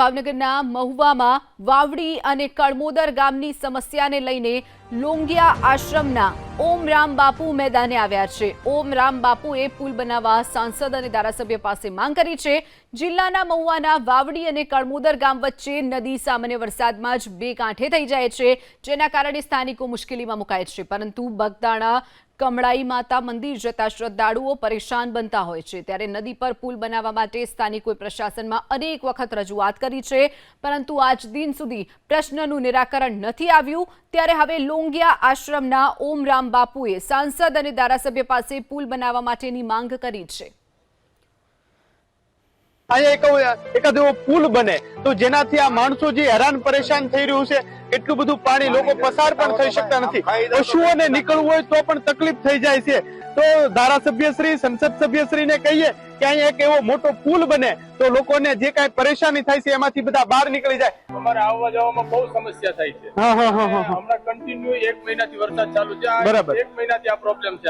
ભાવનગરના મહુવામાં વાવડી અને કળમોદર ગામની સમસ્યાને લઈને લોંગિયા આશ્રમના ઓમ રામ બાપુ મેદાને આવ્યા છે. ઓમ રામ બાપુએ પુલ બનાવવા સાંસદ અને ધારાસભ્ય પાસે માંગ કરી છે. જિલ્લાના મહુવાના વાવડી અને કળમોદર ગામ વચ્ચે નદી સામાન્ય વરસાદમાં જ બે કાંઠે થઈ જાય છે, જેના કારણે સ્થાનિકો મુશ્કેલીમાં મુકાય છે. પરંતુ બગદાણા કમળાઈ માતા મંદિર જતા શ્રદ્ધાળુઓ પરેશાન બનતા હોય છે. ત્યારે નદી પર પુલ બનાવવા માટે સ્થાનિકોએ પ્રશાસનમાં અનેક વખત રજૂઆત કરી છે. પરંતુ આજ દિન સુધી પ્રશ્નનું નિરાકરણ નથી આવ્યું. ત્યારે હવે લોંગિયા આશ્રમના ઓમ રામ બાપુએ સાંસદ અને ધારાસભ્ય પાસે પુલ બનાવવા માટેની માંગ કરી છે. અહીંયા એક એકાદ એવો પુલ બને. તો જેનાથી આ માણસો જે હેરાન પરેશાન થઈ રહ્યું છે એટલું બધું પાણી લોકો પસાર પણ થઈ શકતા નથી. પશુઓને નીકળવું હોય તો પણ તકલીફ થઈ જાય છે. તો ધારાસભ્ય સંસદ સભ્ય કહીએ કે અહીંયા એક એવો મોટો પુલ બને તો લોકોને જે કાંઈ પરેશાની થાય છે એમાંથી બધા બહાર નીકળી જાય. અમારે આવવા જવામાં બહુ સમસ્યા થાય છે. હા હા હા હા હા. હમણાં કન્ટિન્યુ એક મહિનાથી વરસાદ ચાલુ છે. બરાબર. એક મહિનાથી આ પ્રોબ્લેમ છે